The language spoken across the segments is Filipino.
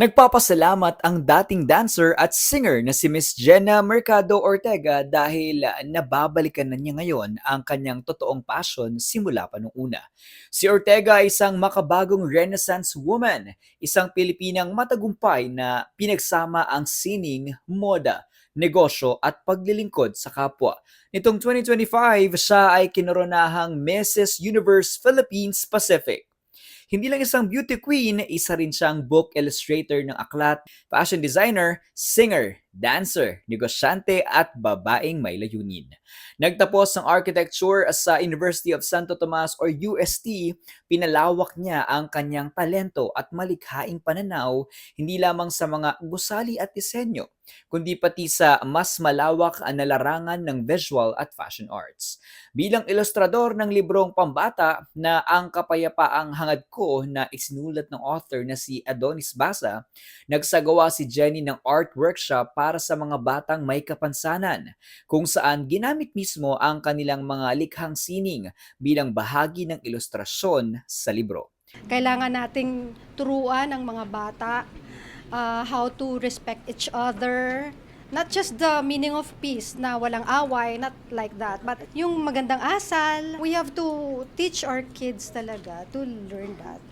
Nagpapasalamat ang dating dancer at singer na si Miss Jenna Mercado Ortega dahil ah, nababalikan na niya ngayon ang kanyang totoong passion simula pa nung una. Si Ortega ay isang makabagong renaissance woman, isang Pilipinang matagumpay na pinagsama ang sining, moda, negosyo at paglilingkod sa kapwa. Nitong 2025, siya ay kinoronahang Mrs. Universe Philippines Pacific. Hindi lang isang beauty queen, isa rin siyang book illustrator ng aklat, fashion designer, singer, dancer, negosyante at babaeng may layunin. Nagtapos ng architecture sa University of Santo Tomas or UST, pinalawak niya ang kanyang talento at malikhaing pananaw hindi lamang sa mga gusali at disenyo, kundi pati sa mas malawak na larangan ng visual at fashion arts. Bilang ilustrador ng librong pambata na ang kapayapaang hangad ko na isinulat ng author na si Adonis Basa, nagsagawa si Jenny ng art workshop para sa mga batang may kapansanan, kung saan ginamit mismo ang kanilang mga likhang sining bilang bahagi ng ilustrasyon sa libro. Kailangan nating turuan ang mga bata uh, how to respect each other. Not just the meaning of peace na walang away, not like that. But yung magandang asal, we have to teach our kids talaga to learn that.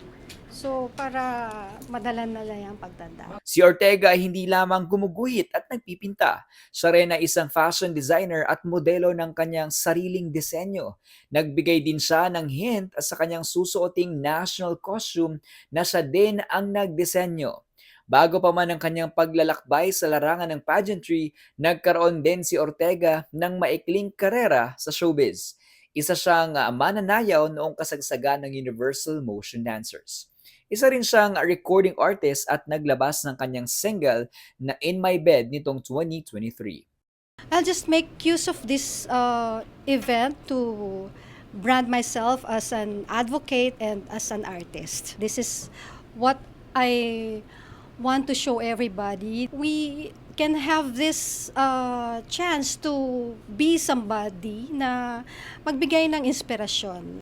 So, para madala na lang yung pagtanda. Si Ortega ay hindi lamang gumuguhit at nagpipinta. Siya rin ay isang fashion designer at modelo ng kanyang sariling disenyo. Nagbigay din siya ng hint sa kanyang susuoting national costume na siya din ang nagdisenyo. Bago pa man ang kanyang paglalakbay sa larangan ng pageantry, nagkaroon din si Ortega ng maikling karera sa showbiz. Isa siyang ah, mananayaw noong kasagsagan ng Universal Motion Dancers. Isa rin siyang recording artist at naglabas ng kanyang single na In My Bed nitong 2023. I'll just make use of this uh, event to brand myself as an advocate and as an artist. This is what I want to show everybody. We can have this uh, chance to be somebody na magbigay ng inspirasyon.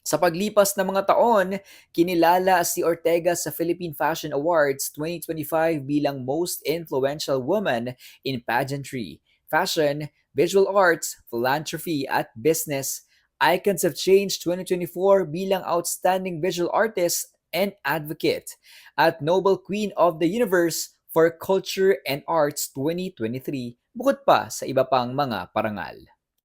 Sa paglipas ng mga taon, kinilala si Ortega sa Philippine Fashion Awards 2025 bilang Most Influential Woman in Pageantry, Fashion, Visual Arts, Philanthropy at Business. Icons of Change 2024 bilang Outstanding Visual Artist and Advocate at Noble Queen of the Universe for Culture and Arts 2023 bukod pa sa iba pang mga parangal.